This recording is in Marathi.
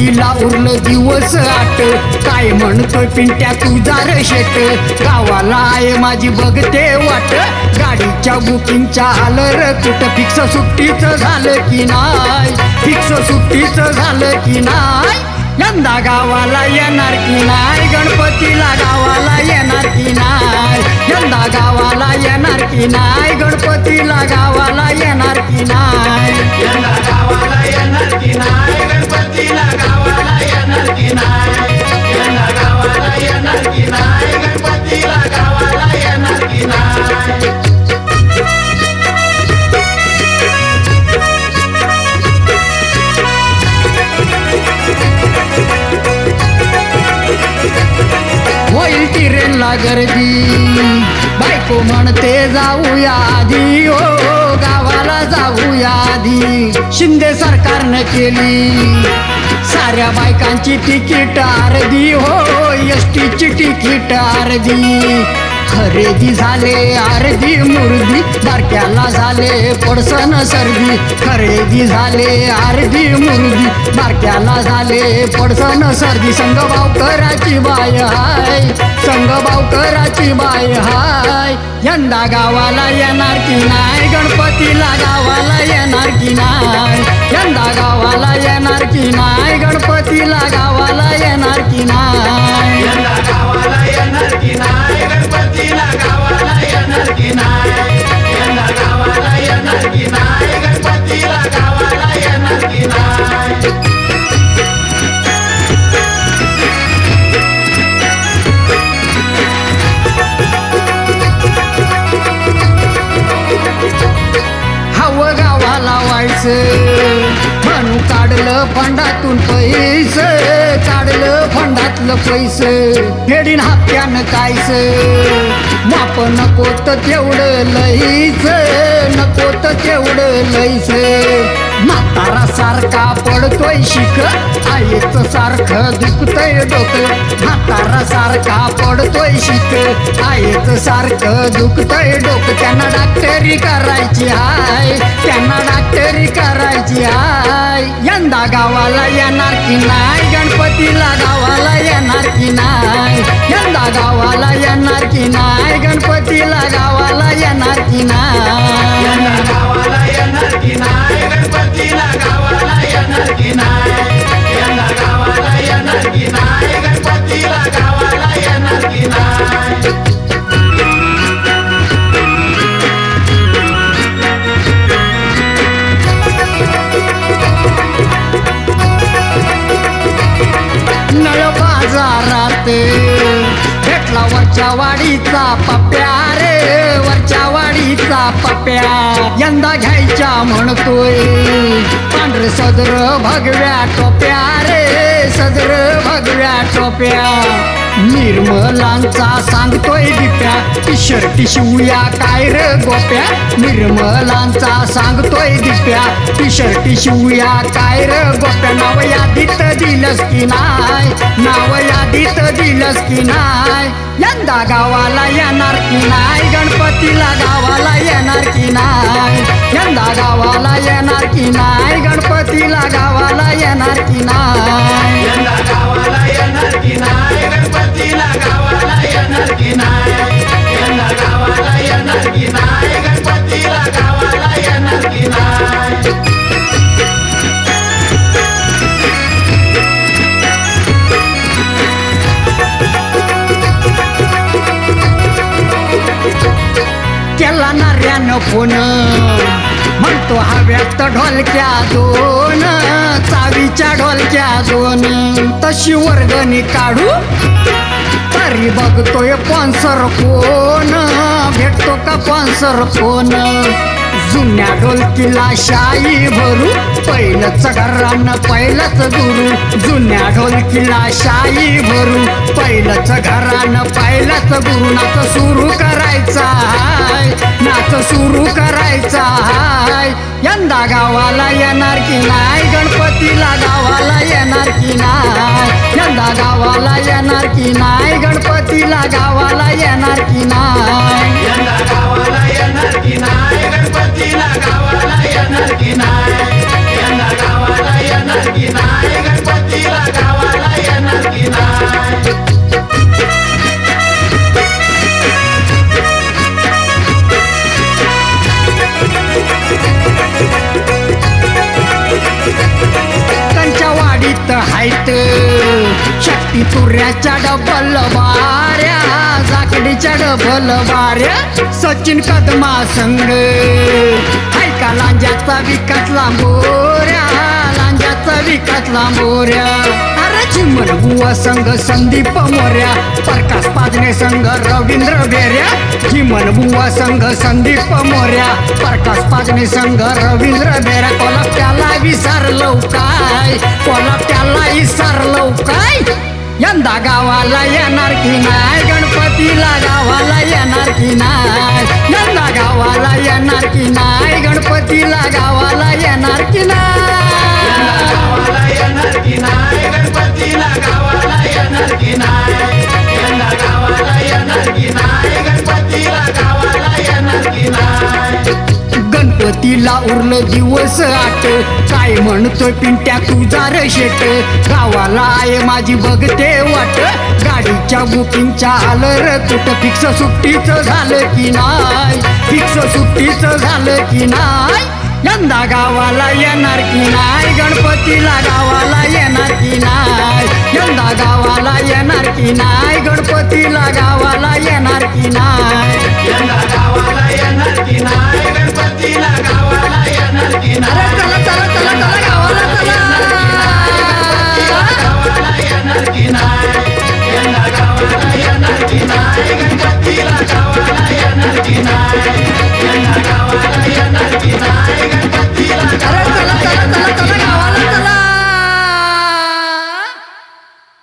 तिला उरलं दिवस आट. काय म्हणतोय पिंट्या तुझा रे शेट गावाला आहे माझी बघते वाट. गाडीच्या बुकिंगच्या आलं कुठं फिक्स सुट्टीचं झालं की नाही? फिक्स सुट्टीचं झालं की नाही? यंदा गावाला येणार की नाही? गणपतीला गावाला येणार की नाही? यंदा गावाला येणार की नाही? गणपतीला गावाला येणार की नाही? तुला गर्दी. बायको म्हणते जाऊया आधी. हो गावाला जाऊया आधी. शिंदे सरकारनं केली. साऱ्या बायकांची तिकीट अर्धी. हो, हो एस टीची तिकीट अर्धी. खरेदी झाले अर्धी मुर्दी बारक्याला झाले पडसन सर्दी. खरेदी झाले अर्धी मुर्दी बारक्याला झाले पडसन सर्दी. संगबावकराची कराची बाय हाय संग कराची बाय हाय. यंदा गावाला येणार की नाही गणपतीला गावाला येणार की नाही? यंदा गावाला येणार की नाही गणपतीला फंडातून पैसे काढलं फंडातलं पैसे फेडीन हप्त्यानं कायच माप नको तर तेवढं लईच नको तर तेवढं लईच म्हातारा सारखा पडतोय शिक आईच सारखं दुखतय डोकं. म्हातारा सारखा पडतोय शिक आईच सारखं दुखतय डोकं. त्यांना डॉक्टरी करायची हाय त्यांना डॉक्टरी करायची हाय. यंदा गावाला येणार की नाही? गणपतीला गावाला येणार की नाही? यंदा गावाला येणार की नाही? गणपतीला गावाला येणार की नाही? बाजारात भेटला वरच्या वाडीचा पप्प्या रे. वरच्या वाडीचा पप्प्या यंदा घ्यायच्या म्हणतोय. पांढरे सदर भगव्या टोप्या रे. सदर भगव्या टोप्या. निर्मलांचा सांगतोय दिप्या टी शर्ट शिवूया काय र गोप्या? निर्मलांचा सांगतोय दिप्या टी शर्ट शिवूया काय र गोप्या? नाव यादीत दिलस की नाय नाव यादीत दिलस की नाय यंदा गावाला येणार की नाय गणपतीला गावाला येणार की नाय यंदा गावाला येणार की नाय गणपतीला गावाला येणार की नाय यंदा केला नाऱ्यानं फोन. म्हणतो हव्यात ढोलक्या दोन चावीच्या ढोलक्या दोन. तशी वर्गणी काढू तरी बघतोय पॉन्सर कोण? भेटतो का पॉन्सर कोण? जुन्या ढोलकीला शाई भरू. पहिलंच घरानं पहिलंच गुरु. जुन्या ढोलकीला शाई भरू. पहिलंच घरानं पहिलंच गुरु. नाच सुरू करायचा हाय. नाच सुरू करायचा हाय. यंदा गावाला येणार की नाही? गणपतीला गावाला येणार की नाही? यंदा गावाला येणार की नाही? गणपतीला गावाला येणार की नाही? शक्ती तुऱ्याच्या डबल वाऱ्या जाकडीच्या डबल वाऱ्या सचिन कदमा संघ. ऐका लांजाचा विकास लांबोऱ्या लांजाचा विकास लांबोऱ्या. अरे बुवा संघ संदीप मोऱ्या प्रकाश पाजणे संघ रवींद्र बेऱ्या चिमन बुवा संघ संदीप मोऱ्या प्रकाश पाजणे संघ रवींद्र बेऱ्या कोला त्याला विसरलो काय? कोला त्याला विसरलो काय? यंदा गावाला येणार की नाही? गणपतीला गावाला येणार की नाही? यंदा गावाला येणार की नाही? गणपतीला गावाला येणार की नाही? तिला उरलं दिवस आठ. काय म्हणतोय पिंट्या तुझा रे शेट गावाला आहे माझी बघते वाट. गाडीच्या बुकिंगच्या आलं र कुठं फिक्स सुट्टीचं झालं की नाही? फिक्स सुट्टीचं झालं की नाही? यंदा गावाला येणार की नाही? गणपतीला गावाला येणार की नाही? यंदा गावाला येणार की नाही? गणपतीला गावाला येणार की नाही?